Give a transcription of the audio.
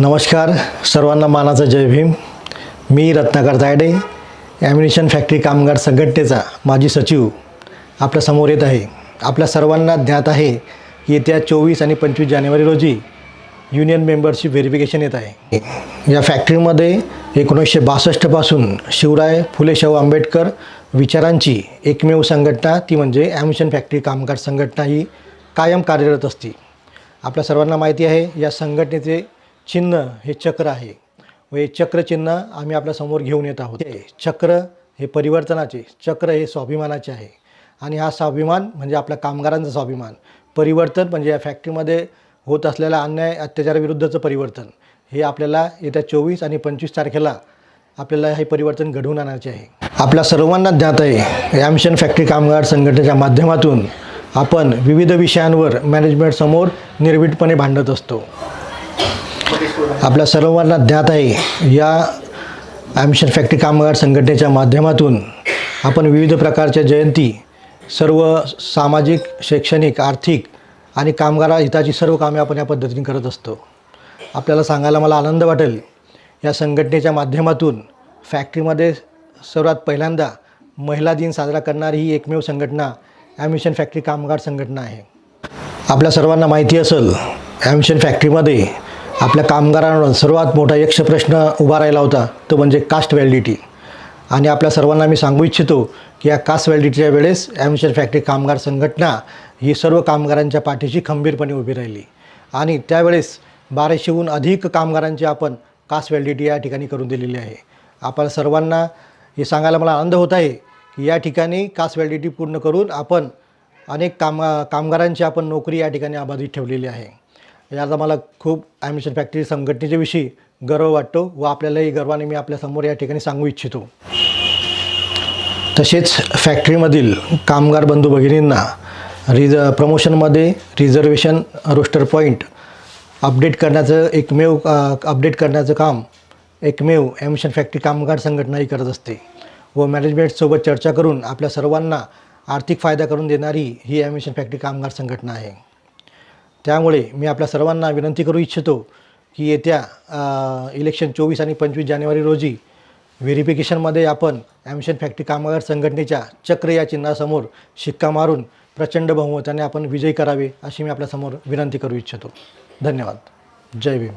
नमस्कार सर्वांना मानाचा जय भीम. मी रत्नाकर तायडे ॲम्युनिशन फॅक्टरी कामगार संघटनेचा माजी सचिव आपल्यासमोर येत आहे. आपल्या सर्वांना ज्ञात आहे की येत्या चोवीस आणि पंचवीस जानेवारी रोजी युनियन मेंबरशिप व्हेरिफिकेशन येत आहे. या फॅक्टरीमध्ये एकोणीसशे बासष्टपासून शिवराय फुले शाहू आंबेडकर विचारांची एकमेव संघटना ती म्हणजे ॲम्युनिशन फॅक्टरी कामगार संघटना ही कायम कार्यरत असते. आपल्या सर्वांना माहिती आहे या संघटनेचे चिन्ह हे चक्र आहे. व हे चक्रचिन्ह आम्ही आपल्यासमोर घेऊन येत आहोत. हे चक्र हे परिवर्तनाचे चक्र हे स्वाभिमानाचे आहे. आणि हा स्वाभिमान म्हणजे आपल्या कामगारांचा स्वाभिमान. परिवर्तन म्हणजे या फॅक्टरीमध्ये होत असलेल्या अन्याय अत्याचाराविरुद्धचं परिवर्तन. हे आपल्याला येत्या चोवीस आणि पंचवीस तारखेला आपल्याला हे परिवर्तन घडवून आणायचे आहे. आपल्या सर्वांना ज्ञात आहे या मिशन फॅक्टरी कामगार संघटनेच्या माध्यमातून आपण विविध विषयांवर मॅनेजमेंटसमोर निर्भीडपणे भांडत असतो. आपल्या सर्वांना ज्ञात आहे या ॲमिशन फॅक्टरी कामगार संघटनेच्या माध्यमातून आपण विविध प्रकारच्या जयंती सर्व सामाजिक शैक्षणिक आर्थिक आणि कामगार हिताची सर्व कामे आपण या पद्धतीने करत असतो. आपल्याला सांगायला मला आनंद वाटेल या संघटनेच्या माध्यमातून फॅक्टरीमध्ये सर्वात पहिल्यांदा महिला दिन साजरा करणारी ही एकमेव संघटना ॲमिशन फॅक्टरी कामगार संघटना आहे. आपल्या सर्वांना माहिती असेल ॲमिशन फॅक्टरीमध्ये आपल्या कामगारांवर सर्वात मोठा यक्ष प्रश्न उभा राहिला होता तो म्हणजे कास्ट व्हॅलिडिटी. आणि आपल्या सर्वांना मी सांगू इच्छितो की या कास्ट व्हॅलिडिटीच्या वेळेस ॲमिशन फॅक्टरी कामगार संघटना ही सर्व कामगारांच्या पाठीशी खंबीरपणे उभी राहिली. आणि त्यावेळेस बाराशेहून अधिक कामगारांची आपण कास्ट व्हॅलिडिटी या ठिकाणी करून दिलेली आहे. आपल्या सर्वांना हे सांगायला मला आनंद होत आहे की या ठिकाणी कास्ट व्हॅलिडिटी पूर्ण करून आपण अनेक काम कामगारांची आपण नोकरी या ठिकाणी अबाधित ठेवलेली आहे. म्हणजे याचा मला खूप ॲमिशन फॅक्टरी संघटनेच्याविषयी गर्व वाटतो व आपल्यालाही गर्वाने मी आपल्यासमोर या ठिकाणी सांगू इच्छितो. तसेच फॅक्टरीमधील कामगार बंधू भगिनींना रिज प्रमोशनमध्ये रिझर्वेशन रोस्टर पॉईंट अपडेट करण्याचं एकमेव अपडेट करण्याचं काम एकमेव ॲमिशन फॅक्टरी कामगार संघटनाही करत असते व मॅनेजमेंटसोबत चर्चा करून आपल्या सर्वांना आर्थिक फायदा करून देणारी ही ॲमिशन फॅक्टरी कामगार संघटना आहे. त्यामुळे मी आपल्या सर्वांना विनंती करू इच्छितो की येत्या इलेक्शन चोवीस आणि पंचवीस जानेवारी रोजी व्हेरिफिकेशनमध्ये आपण ॲमशन फॅक्टरी कामगार संघटनेच्या चक्र या चिन्हासमोर शिक्का मारून प्रचंड बहुमताने आपण विजयी करावे अशी मी आपल्यासमोर विनंती करू इच्छितो. धन्यवाद. जय भीम.